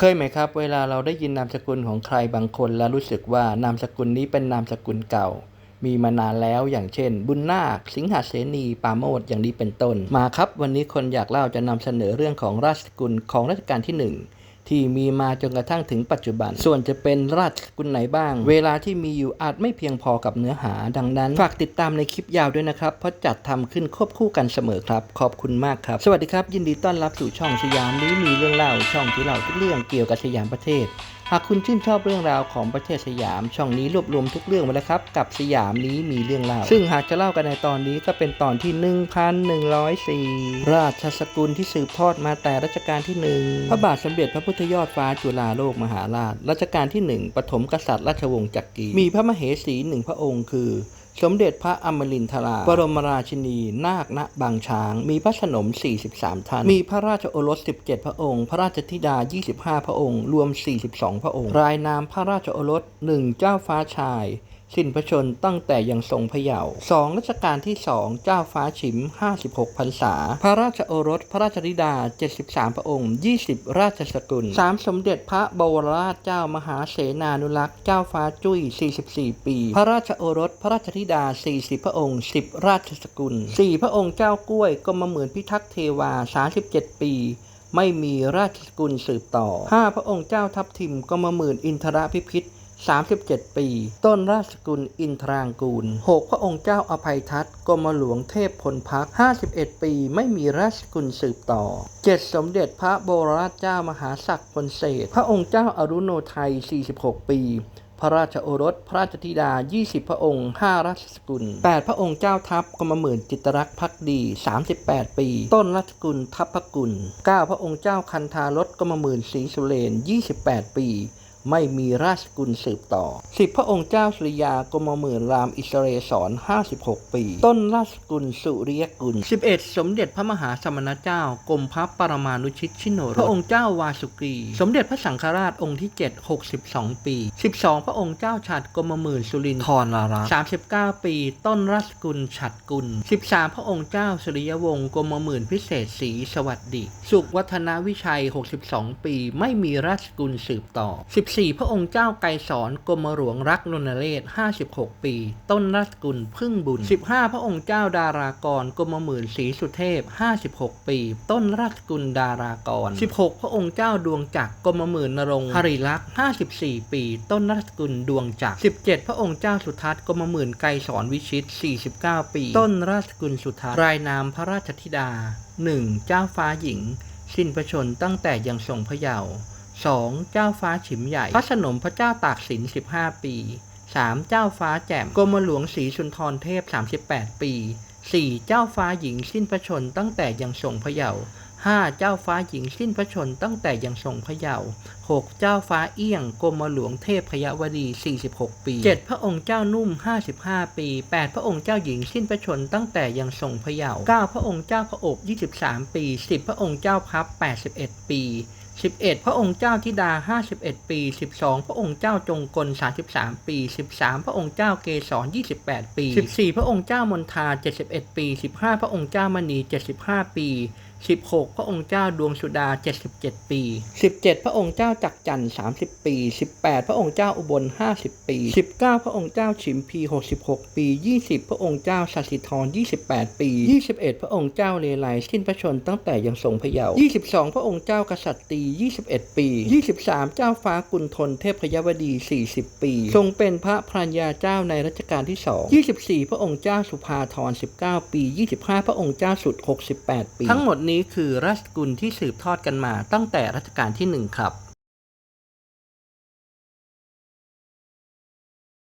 เคยไหมครับ เวลาเราได้ยินนามสกุลของใครบางคนแล้วรู้สึกว่านามสกุลนี้เป็นนามสกุลเก่า มีมานานแล้วอย่างเช่น บุญนาค สิงหาเสนีปาโมดอย่างนี้เป็นต้น มาครับ วันนี้คนอยากเล่าจะนำเสนอเรื่องของราชสกุลของรัชกาลที่หนึ่ง ที่มีมาจนกระทั่งถึงปัจจุบัน ส่วนจะเป็นราชสกุลไหนบ้าง เวลาที่มีอยู่อาจไม่เพียงพอกับเนื้อหา ดังนั้น ฝากติดตามในคลิปยาวด้วยนะครับ เพราะจัดทำขึ้นควบคู่กันเสมอครับ ขอบคุณมากครับ สวัสดีครับ ยินดีต้อนรับสู่ช่องสยามนี้มีเรื่องเล่าช่องที่เล่าทุกเรื่องเกี่ยวกับสยามประเทศ หากคุณชื่นชอบเรื่องราวของประเทศสยาม ช่องนี้รวบรวมทุกเรื่องไว้แล้วครับ กับสยามนี้มีเรื่องเล่า ซึ่งหากจะเล่ากันในตอนนี้ก็เป็นตอนที่ 1104 ราชสกุลที่สืบทอดมาแต่รัชกาลที่หนึ่งพระบาทสมเด็จพระพุทธยอดฟ้าจุฬาโลกมหาราช รัชกาลที่หนึ่งปฐมกษัตริย์ราชวงศ์จักรี มีพระมเหสีหนึ่งพระองค์คือ สมเด็จพระอมรินทรา บรมราชินี นาคณบางช้าง มีพระสนม 43 ท่าน มีพระราชโอรส 17 พระองค์ พระราชธิดา 25 พระองค์ รวม 42 พระองค์ รายนามพระราชโอรส 1 เจ้าฟ้าชาย สิ้นพระชนตั้งแต่ยังทรงพระเยาว์สองรัชกาลที่สองเจ้าฟ้าฉิม 56พรรษา พระราชโอรส พระราชธิดา 73 พระองค์ 20 ราชสกุลสามสมเด็จพระบวรราชเจ้ามหาเสนานุรักษ์เจ้าฟ้าจุ้ย 44 ปี พระราชโอรส พระราชธิดา 40 พระองค์ 10 ราชสกุล 4 พระองค์เจ้ากล้วยกรมเหมือนพิทักษ์เทวา 37 ปีไม่มีราชสกุลสืบต่อ 5 พระองค์เจ้าทัพทิมกรมหมื่นอินทรพิพิธ 37 ปี ต้นราชสกุลอินทรางกูล 6 พระองค์เจ้าอภัยทัตกรมหลวงเทพพลพัก 51 ปีไม่มีราชสกุลสืบต่อ 7 สมเด็จพระบรมราชเจ้ามหาศักดิ์พลเศษ พระองค์เจ้าอรุโนไทย 46 ปี พระราชโอรส พระราชธิดา 20 พระองค์ 5 ราชสกุล 8 พระองค์เจ้าทัพกรมหมื่นจิตรรักษ์พักดี 38 ปี ต้นราชสกุลทัพพกุล 9 พระองค์เจ้าคันธารสกรมหมื่นศรีสุเรน28 ปี ไม่มีราชสกุลสืบต่อ10พระองค์เจ้าสุริยากรมหมื่นรามอิสเรศร56 ปี ต้นราชสกุลสุริยกุล 11 สมเด็จพระมหาสมณเจ้ากรมพระปรมานุชิตชิโนรสพระองค์เจ้าวาสุกรีสมเด็จพระสังฆราชองค์ที่ 7 62 ปี 12 พระองค์เจ้าฉัดกรมหมื่นสุรินทร์ทรลาระ39 ปี ต้นราชสกุลฉัดกุล 13 พระองค์เจ้าสุริยวงศ์กรมหมื่นพิเศษศรีสวัสดิ สุขวัฒนวิชัย 62 ปี ไม่มีราชสกุลสืบต่อ 14พระองค์เจ้าไกรสอนกรมหลวงรักนนเรศ 56 ปี ต้นราชสกุลพึ่งบุญ 15 พระองค์เจ้าดารากรกรมหมื่นศรีสุเทพ 56 ปี ต้นราชสกุลดารากร 16 พระองค์เจ้าดวงจักรกรมหมื่นนรงค์หริลักษ์ 54 ปี ต้นราชสกุลดวงจักร 17 พระองค์เจ้าสุทัศน์กรมหมื่นไกรสอนวิชิต 49 ปี ต้นราชสกุลสุทัศน์รายนามพระราชธิดา 1. เจ้าฟ้าหญิง สิ้นพระชนตั้งแต่ยังทรงพระเยาว์ 2. เจ้าฟ้าฉิมใหญ่ พระสนมพระเจ้าตากสิน 15 ปี 3. เจ้าฟ้าแจ่มกรมหลวงศรีสุนทรเทพ 38 ปี 4. เจ้าฟ้าหญิงสิ้นพระชนตั้งแต่ยังทรงพระเยาว์ 5. เจ้าฟ้าหญิงสิ้นพระชนตั้งแต่ยังทรงพระเยาว์ 6. เจ้าฟ้าเอี้ยงกรมหลวงเทพพยวดี 46 ปี 7. พระองค์เจ้านุ่ม 55 ปี 8. พระองค์เจ้าหญิงสิ้นพระชนตั้งแต่ยังทรงพระเยาว์ 9. พระองค์เจ้าพระอบ 23 ปี 10. พระองค์เจ้าพับ 81 ปี 11 พระองค์เจ้าธิดา 51 ปี 12 พระองค์เจ้าจงกล 33 ปี 13 พระองค์เจ้าเกศร28 ปี 14 พระองค์เจ้ามนทา 71 ปี 15 พระองค์เจ้ามณี 75 ปี 16 พระองค์เจ้าดวงสุดา 77 ปี 17 พระองค์เจ้าจักจันทร์30 ปี 18 พระองค์เจ้าอุบล 50 ปี 19 พระองค์เจ้าฉิมพี 66 ปี 20 พระองค์เจ้าสัสิธร 28 ปี 21 พระองค์เจ้าเลไลสิ้นพระชนม์ตั้งแต่ยังทรงพระเยาว์22 พระองค์เจ้ากษัตริย์ตี21 ปี 23 เจ้าฟ้ากุณฑลเทพยวดี 40 ปี ทรงเป็นพระพรายาเจ้าในรัชกาลที่ 2 24 พระองค์เจ้าสุภาธร 19 ปี 25 พระองค์เจ้าสุด 68 ปี ทั้งหมดนี้คือราชกุลที่สืบทอดกันมาตั้งแต่รัชกาลที่ 1 ครับ